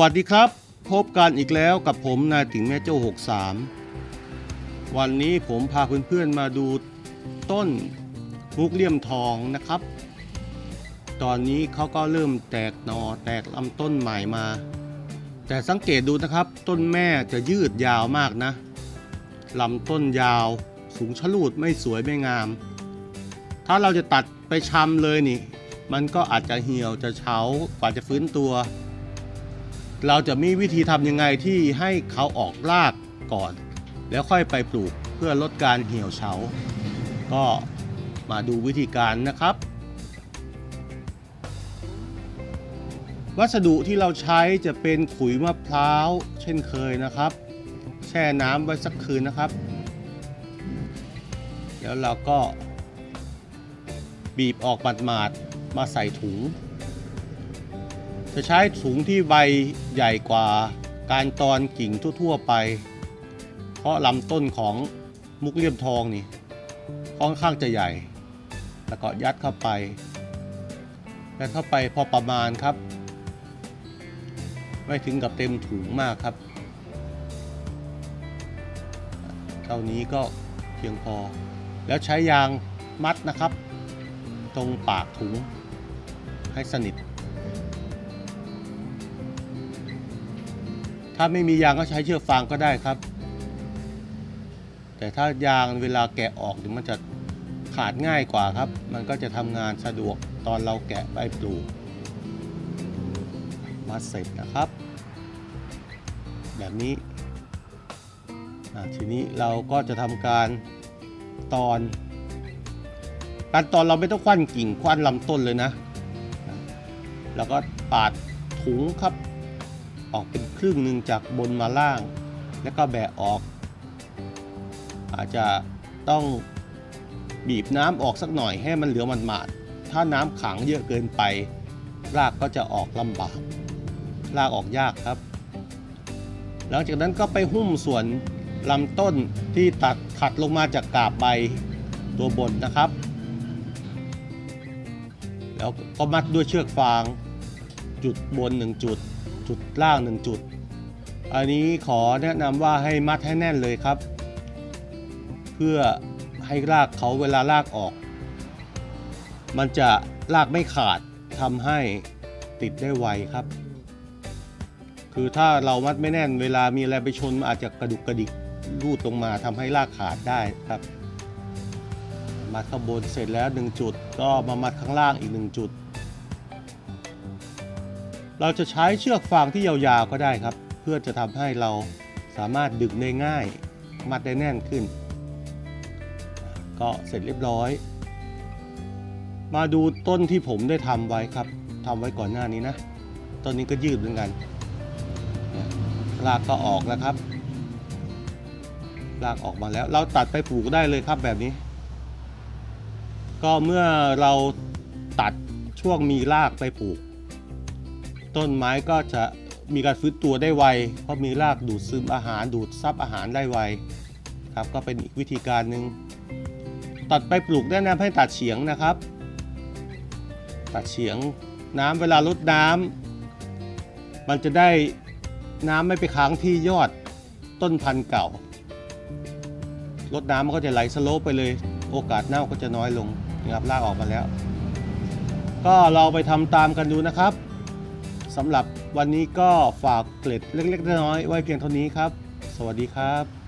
วัสดีครับ พบกันอีกแล้วกับผมนายติ๋งแม่โจ้63 วันนี้ผมพาเพื่อนๆมาดูต้นมุกเลี่ยมทองนะครับ ตอนนี้เขาก็เริ่มแตกหนอแตกลำต้นใหม่มา แต่สังเกตดูนะครับ ต้นแม่จะยืดยาวมากนะลำต้นยาว สูงชะลูดไม่สวยไม่งาม ถ้าเราจะตัดไปชำเลยนี่ มันก็อาจจะเหี่ยวจะเฉากว่าจะฟื้นตัว เราจะมีวิธีทำยังไงที่ให้เขาออกรากก่อน แล้วค่อยไปปลูกเพื่อลดการเหี่ยวเฉา ก็มาดูวิธีการนะครับ วัสดุที่เราใช้จะเป็นขุยมะพร้าว เช่นเคยนะครับ แช่น้ำไว้สักคืนนะครับ แล้วเราก็บีบออกหมาดๆมาใส่ถุง จะใช้ถุงที่ใบใหญ่กว่าการตอนกิ่งทั่ว ๆไป เพราะลำต้นของมุกเลี่ยมทองนี่ค่อนข้างจะใหญ่ แล้วก็ยัดเข้าไป ยัดเข้าไปพอประมาณครับ ไม่ถึงกับเต็มถุงมากครับ เท่านี้ก็เพียงพอ แล้วใช้ยางมัดนะครับ ตรงปากถุงให้สนิท ถ้าไม่มียางก็ใช้เชือกฟางก็ได้ครับ แต่ถ้ายางเวลาแกะออกเดี๋ยวมันจะขาดง่ายกว่าครับ มันก็จะทำงานสะดวกตอนเราแกะใบปลูกมาเสร็จนะครับ แบบนี้ทีนี้เราก็จะทำการตอนการตอนเราไม่ต้องคว้านกิ่งคว้านลำต้นเลยนะ แล้วก็ปาดถุงครับ ออกเป็นครึ่งหนึ่งจากบนมาล่าง แล้วก็แบะออก อาจจะต้องบีบน้ำออกสักหน่อยให้มันเหลือมันหมาดๆถ้าน้ำขังเยอะเกินไป รากก็จะออกลำบาก รากออกยากครับ หลังจากนั้นก็ไปหุ้มส่วนลำต้นที่ตัดถัดลงมาจากกาบใบตัวบนนะครับ แล้วก็มัดด้วยเชือกฟาง จุดบน1จุด จุดล่าง 1 จุด อันนี้ขอแนะนำว่าให้มัดให้แน่นเลยครับ เพื่อให้รากเขาเวลาลากออก มันจะลากไม่ขาดทำให้ติดได้ไวครับ คือถ้าเรามัดไม่แน่นเวลามีอะไรไปชนอาจจะกระดุกกระดิกรูดลงมาทำให้รากขาดได้ครับ มัดข้างบนเสร็จแล้ว 1 จุด ก็มามัดข้างล่างอีก 1 จุด เราจะใช้เชือกฟางที่ยาวๆก็ได้ครับ เพื่อจะทำให้เราสามารถดึงได้ง่าย มัดได้แน่นขึ้น ก็เสร็จเรียบร้อย มาดูต้นที่ผมได้ทำไว้ครับทำไว้ก่อนหน้านี้นะต้นนี้ก็ยืดเหมือนกันรากก็ออกแล้วครับรากออกมาแล้ว เราตัดไปปลูกได้เลยครับแบบนี้ ก็เมื่อเราตัดช่วงมีรากไปปลูก ต้นไม้ก็จะมีการฟื้นตัวได้ไว เพราะมีรากดูดซึมอาหารดูดซับอาหารได้ไวครับก็เป็นอีกวิธีการหนึ่งตัดไปปลูกแนะนำให้ตัดเฉียงนะครับ ตัดเฉียงน้ำเวลาลดน้ำมันจะได้น้ำไม่ไปค้างที่ยอดต้นพันธุ์เก่าลดน้ำมันก็จะไหลสโลปไปเลย โอกาสเน่าก็จะน้อยลงนะครับลากออกมาแล้ว ก็เราไปทำตามกันดูนะครับ สำหรับวันนี้ก็ฝากเกล็ดเล็กๆน้อยๆไว้เพียงเท่านี้ครับ สวัสดีครับ